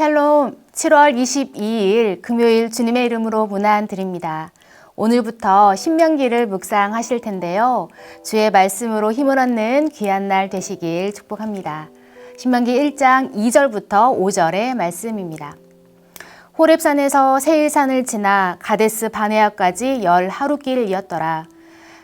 샬롬 7월 22일 금요일 주님의 이름으로 문안 드립니다. 오늘부터 신명기를 묵상하실 텐데요. 주의 말씀으로 힘을 얻는 귀한 날 되시길 축복합니다. 신명기 1장 2절부터 5절의 말씀입니다. 호렙산에서 세일산을 지나 가데스 바네아까지 열 하루길이었더라.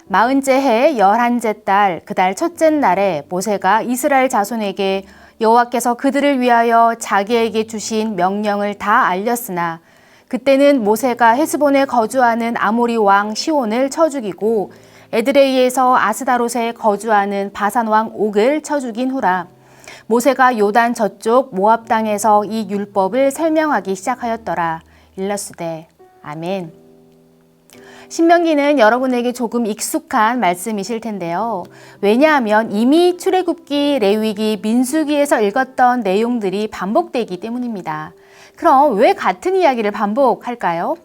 마흔째 해 열한째 달 그 달 첫째 날에 모세가 이스라엘 자손에게 여호와께서 그들을 위하여 자기에게 주신 명령을 다 알렸으나 그때는 모세가 헤스본에 거주하는 아모리 왕 시온을 쳐 죽이고 에드레이에서 아스다롯에 거주하는 바산 왕 옥을 쳐 죽인 후라 모세가 요단 저쪽 모압 땅에서 이 율법을 설명하기 시작하였더라 일러스되 아멘. 신명기는 여러분에게 조금 익숙한 말씀이실 텐데요. 왜냐하면 이미 출애굽기, 레위기, 민수기에서 읽었던 내용들이 반복되기 때문입니다. 그럼 왜 같은 이야기를 반복할까요?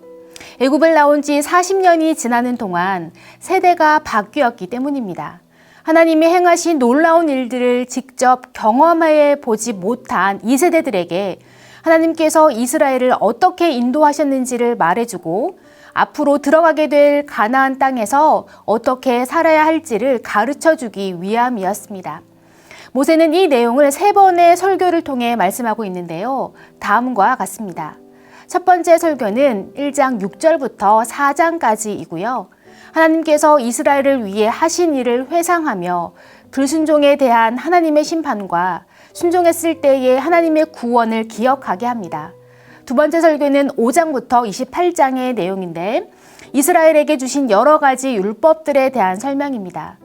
애굽을 나온 지 40년이 지나는 동안 세대가 바뀌었기 때문입니다. 하나님이 행하신 놀라운 일들을 직접 경험해 보지 못한 이 세대들에게 하나님께서 이스라엘을 어떻게 인도하셨는지를 말해주고 앞으로 들어가게 될 가나안 땅에서 어떻게 살아야 할지를 가르쳐 주기 위함이었습니다. 모세는 이 내용을 세 번의 설교를 통해 말씀하고 있는데요. 다음과 같습니다. 첫 번째 설교는 1장 6절부터 4장까지이고요. 하나님께서 이스라엘을 위해 하신 일을 회상하며 불순종에 대한 하나님의 심판과 순종했을 때의 하나님의 구원을 기억하게 합니다. 두 번째 설교는 5장부터 28장의 내용인데 이스라엘에게 주신 여러 가지 율법들에 대한 설명입니다.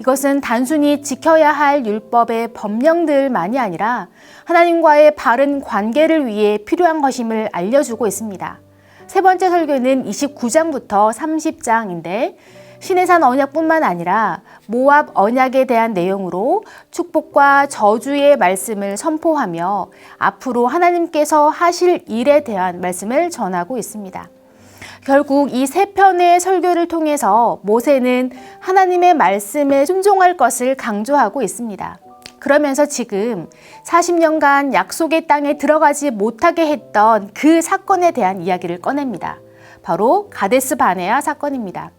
이것은 단순히 지켜야 할 율법의 법령들만이 아니라 하나님과의 바른 관계를 위해 필요한 것임을 알려주고 있습니다. 세 번째 설교는 29장부터 30장인데 신해산 언약뿐만 아니라 모압 언약에 대한 내용으로 축복과 저주의 말씀을 선포하며 앞으로 하나님께서 하실 일에 대한 말씀을 전하고 있습니다. 결국 이 세 편의 설교를 통해서 모세는 하나님의 말씀에 순종할 것을 강조하고 있습니다. 그러면서 지금 40년간 약속의 땅에 들어가지 못하게 했던 그 사건에 대한 이야기를 꺼냅니다. 바로 가데스 바네아 사건입니다.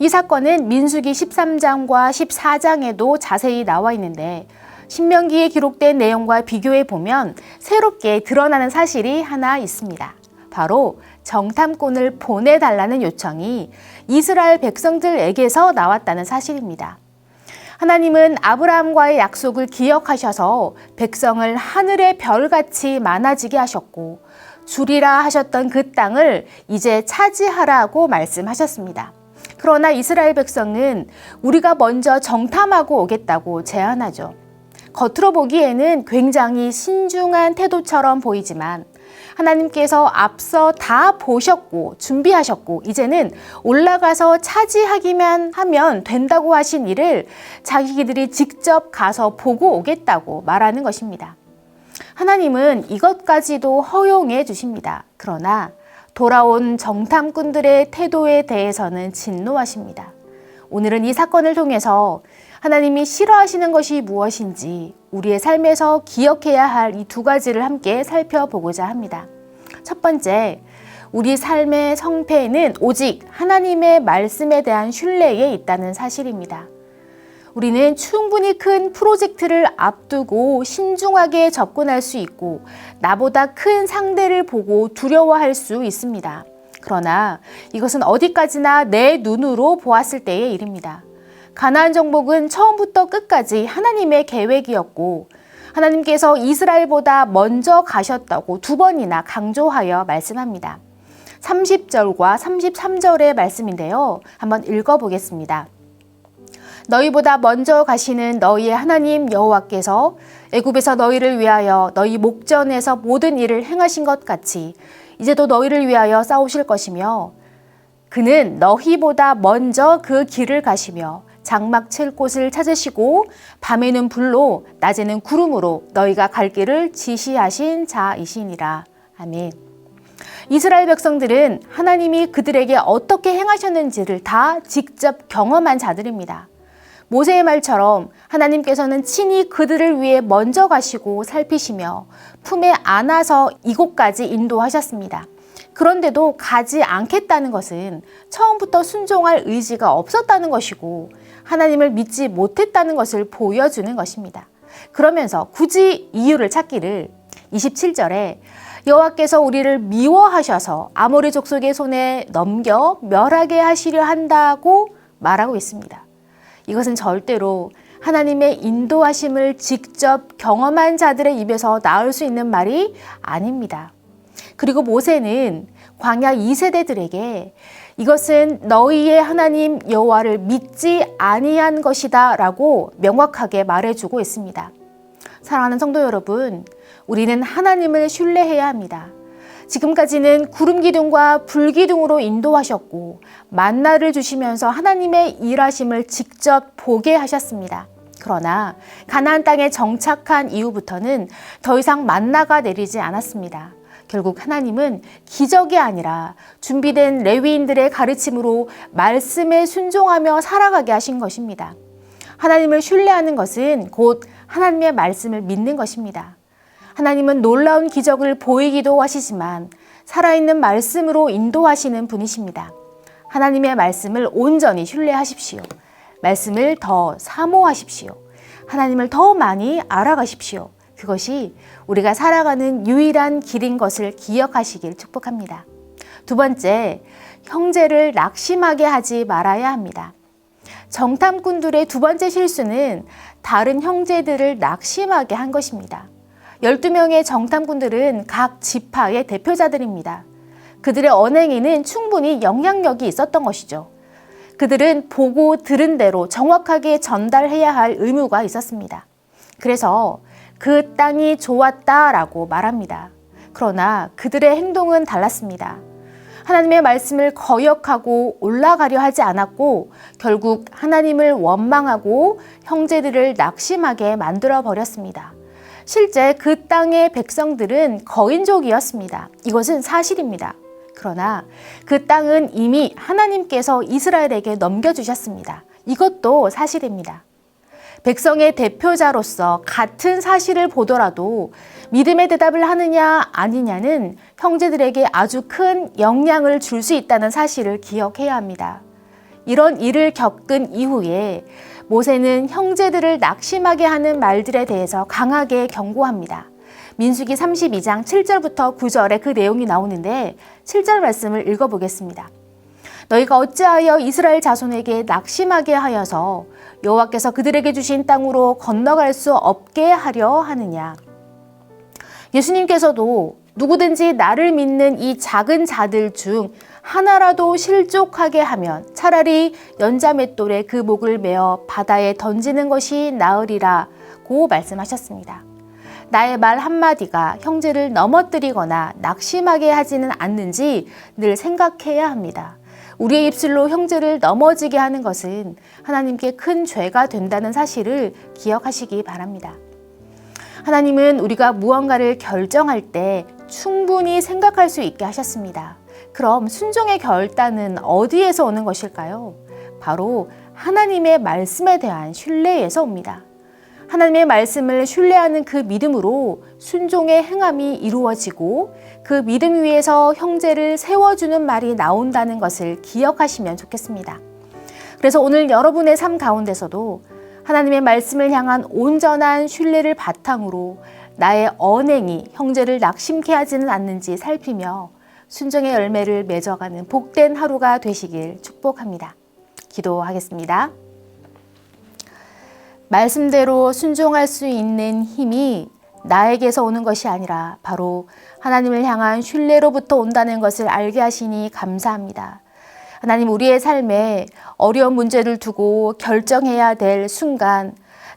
이 사건은 민수기 13장과 14장에도 자세히 나와 있는데 신명기에 기록된 내용과 비교해 보면 새롭게 드러나는 사실이 하나 있습니다. 바로 정탐꾼을 보내달라는 요청이 이스라엘 백성들에게서 나왔다는 사실입니다. 하나님은 아브라함과의 약속을 기억하셔서 백성을 하늘의 별같이 많아지게 하셨고 주리라 하셨던 그 땅을 이제 차지하라고 말씀하셨습니다. 그러나 이스라엘 백성은 우리가 먼저 정탐하고 오겠다고 제안하죠. 겉으로 보기에는 굉장히 신중한 태도처럼 보이지만 하나님께서 앞서 다 보셨고 준비하셨고 이제는 올라가서 차지하기만 하면 된다고 하신 일을 자기들이 직접 가서 보고 오겠다고 말하는 것입니다. 하나님은 이것까지도 허용해 주십니다. 그러나 돌아온 정탐꾼들의 태도에 대해서는 진노하십니다. 오늘은 이 사건을 통해서 하나님이 싫어하시는 것이 무엇인지 우리의 삶에서 기억해야 할 이 두 가지를 함께 살펴보고자 합니다. 첫 번째, 우리 삶의 성패는 오직 하나님의 말씀에 대한 신뢰에 있다는 사실입니다. 우리는 충분히 큰 프로젝트를 앞두고 신중하게 접근할 수 있고 나보다 큰 상대를 보고 두려워할 수 있습니다. 그러나 이것은 어디까지나 내 눈으로 보았을 때의 일입니다. 가나안 정복은 처음부터 끝까지 하나님의 계획이었고 하나님께서 이스라엘보다 먼저 가셨다고 두 번이나 강조하여 말씀합니다. 30절과 33절의 말씀인데요. 한번 읽어보겠습니다. 너희보다 먼저 가시는 너희의 하나님 여호와께서 애굽에서 너희를 위하여 너희 목전에서 모든 일을 행하신 것 같이 이제도 너희를 위하여 싸우실 것이며 그는 너희보다 먼저 그 길을 가시며 장막 칠 곳을 찾으시고 밤에는 불로 낮에는 구름으로 너희가 갈 길을 지시하신 자이시니라. 아멘. 이스라엘 백성들은 하나님이 그들에게 어떻게 행하셨는지를 다 직접 경험한 자들입니다. 모세의 말처럼 하나님께서는 친히 그들을 위해 먼저 가시고 살피시며 품에 안아서 이곳까지 인도하셨습니다. 그런데도 가지 않겠다는 것은 처음부터 순종할 의지가 없었다는 것이고 하나님을 믿지 못했다는 것을 보여주는 것입니다. 그러면서 굳이 이유를 찾기를 27절에 여호와께서 우리를 미워하셔서 아모리 족속의 손에 넘겨 멸하게 하시려 한다고 말하고 있습니다. 이것은 절대로 하나님의 인도하심을 직접 경험한 자들의 입에서 나올 수 있는 말이 아닙니다. 그리고 모세는 광야 2세대들에게 이것은 너희의 하나님 여호와를 믿지 아니한 것이다라고 명확하게 말해주고 있습니다. 사랑하는 성도 여러분, 우리는 하나님을 신뢰해야 합니다. 지금까지는 구름 기둥과 불 기둥으로 인도하셨고 만나를 주시면서 하나님의 일하심을 직접 보게 하셨습니다. 그러나 가나안 땅에 정착한 이후부터는 더 이상 만나가 내리지 않았습니다. 결국 하나님은 기적이 아니라 준비된 레위인들의 가르침으로 말씀에 순종하며 살아가게 하신 것입니다. 하나님을 신뢰하는 것은 곧 하나님의 말씀을 믿는 것입니다. 하나님은 놀라운 기적을 보이기도 하시지만 살아있는 말씀으로 인도하시는 분이십니다. 하나님의 말씀을 온전히 신뢰하십시오. 말씀을 더 사모하십시오. 하나님을 더 많이 알아가십시오. 그것이 우리가 살아가는 유일한 길인 것을 기억하시길 축복합니다. 두 번째, 형제를 낙심하게 하지 말아야 합니다. 정탐꾼들의 두 번째 실수는 다른 형제들을 낙심하게 한 것입니다. 12명의 정탐꾼들은 각 지파의 대표자들입니다. 그들의 언행에는 충분히 영향력이 있었던 것이죠. 그들은 보고 들은 대로 정확하게 전달해야 할 의무가 있었습니다. 그래서 그 땅이 좋았다라고 말합니다. 그러나 그들의 행동은 달랐습니다. 하나님의 말씀을 거역하고 올라가려 하지 않았고 결국 하나님을 원망하고 형제들을 낙심하게 만들어 버렸습니다. 실제 그 땅의 백성들은 거인족이었습니다. 이것은 사실입니다. 그러나 그 땅은 이미 하나님께서 이스라엘에게 넘겨주셨습니다. 이것도 사실입니다. 백성의 대표자로서 같은 사실을 보더라도 믿음의 대답을 하느냐 아니냐는 형제들에게 아주 큰 영향을 줄 수 있다는 사실을 기억해야 합니다. 이런 일을 겪은 이후에 모세는 형제들을 낙심하게 하는 말들에 대해서 강하게 경고합니다. 민수기 32장 7절부터 9절에 그 내용이 나오는데 7절 말씀을 읽어보겠습니다. 너희가 어찌하여 이스라엘 자손에게 낙심하게 하여서 여호와께서 그들에게 주신 땅으로 건너갈 수 없게 하려 하느냐. 예수님께서도 누구든지 나를 믿는 이 작은 자들 중 하나라도 실족하게 하면 차라리 연자맷돌에 그 목을 메어 바다에 던지는 것이 나으리라 고 말씀하셨습니다. 나의 말 한마디가 형제를 넘어뜨리거나 낙심하게 하지는 않는지 늘 생각해야 합니다. 우리의 입술로 형제를 넘어지게 하는 것은 하나님께 큰 죄가 된다는 사실을 기억하시기 바랍니다. 하나님은 우리가 무언가를 결정할 때 충분히 생각할 수 있게 하셨습니다. 그럼 순종의 결단은 어디에서 오는 것일까요? 바로 하나님의 말씀에 대한 신뢰에서 옵니다. 하나님의 말씀을 신뢰하는 그 믿음으로 순종의 행함이 이루어지고 그 믿음 위에서 형제를 세워주는 말이 나온다는 것을 기억하시면 좋겠습니다. 그래서 오늘 여러분의 삶 가운데서도 하나님의 말씀을 향한 온전한 신뢰를 바탕으로 나의 언행이 형제를 낙심케 하지는 않는지 살피며 순종의 열매를 맺어가는 복된 하루가 되시길 축복합니다. 기도하겠습니다. 말씀대로 순종할 수 있는 힘이 나에게서 오는 것이 아니라 바로 하나님을 향한 신뢰로부터 온다는 것을 알게 하시니 감사합니다. 하나님, 우리의 삶에 어려운 문제를 두고 결정해야 될 순간,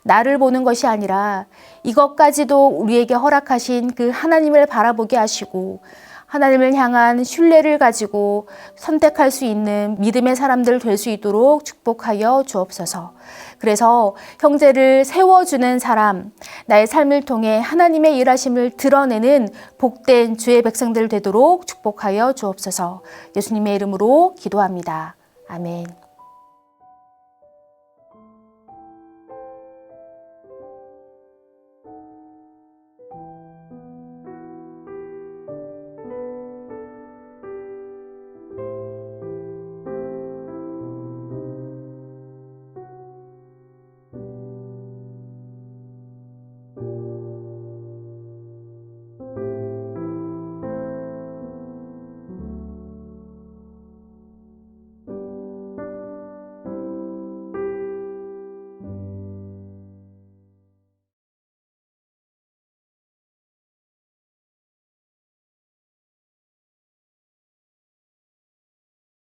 나를 보는 것이 아니라 이것까지도 우리에게 허락하신 그 하나님을 바라보게 하시고, 하나님을 향한 신뢰를 가지고 선택할 수 있는 믿음의 사람들 될 수 있도록 축복하여 주옵소서. 그래서 형제를 세워주는 사람, 나의 삶을 통해 하나님의 일하심을 드러내는 복된 주의 백성들 되도록 축복하여 주옵소서. 예수님의 이름으로 기도합니다. 아멘.